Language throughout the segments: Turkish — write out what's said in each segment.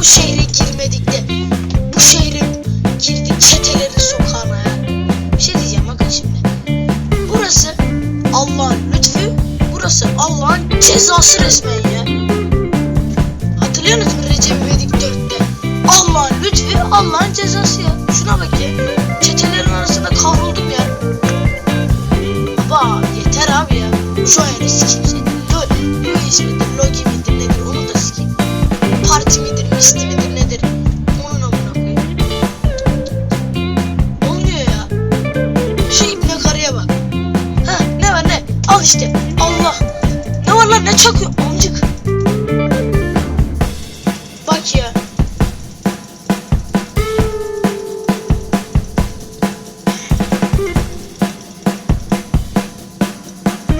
bu şehre girmedik de bu şehrin girdik çetelerin sokağına ya. Bir şey diyeceğim bakın şimdi. Burası Allah'ın lütfü, burası Allah'ın cezası resmen ya. Hatırlıyorsunuz mu Recep İvedik 4'te? Allah'ın lütfü, Allah'ın cezası ya. Şuna bak ya. Çetelerin arasında kavruldum ya. Baba yeter abi ya. Şu ayarı sikimsin. Dur. Bu ismi de işte. Allah. Ne var lan ne çakıyor amcık. Bak ya.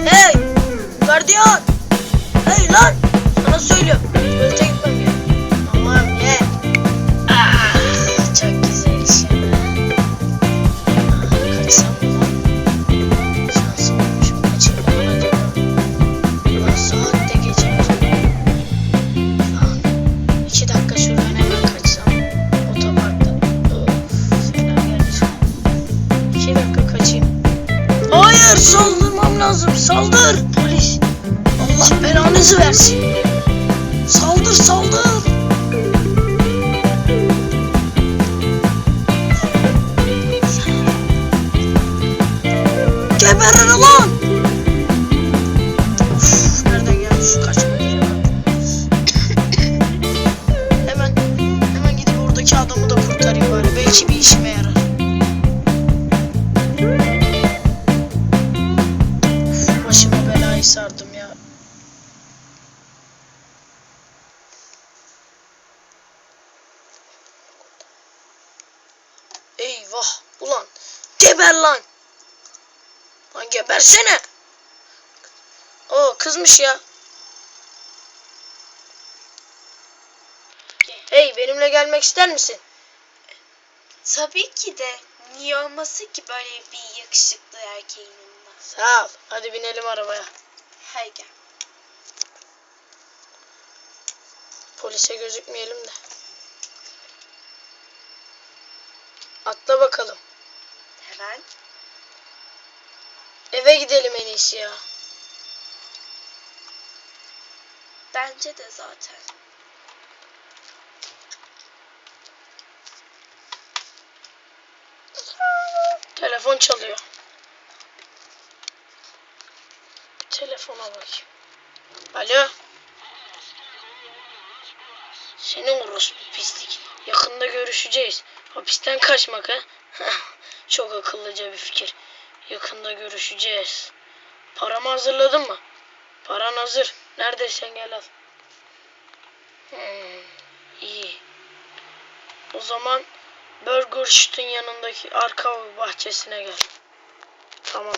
Hey! Gardiyan! Hayır saldırmam lazım saldır polis. Allah belanızı versin. Saldır saldır. Geberin ulan. Eyvah ulan geber lan. Lan gebersene. O kızmış ya. Hey benimle gelmek ister misin? Tabii ki de. Niye olmasın ki böyle bir yakışıklı erkeğin yanında? Sağ ol. Hadi binelim arabaya. Hay gel. Polise gözükmeyelim de. Atla bakalım. Hemen. Eve gidelim en iyisi ya. Bence de zaten. Telefon çalıyor. Telefona bakayım. Alo. Senin orospu pislik. Yakında görüşeceğiz. Hapisten kaçmak ha? Çok akıllıca bir fikir. Yakında görüşeceğiz. Paramı hazırladın mı? Paran hazır. Neredeysen gel al. Hmm, iyi. O zaman Burger Shoot'un yanındaki arka bahçesine gel. Tamam.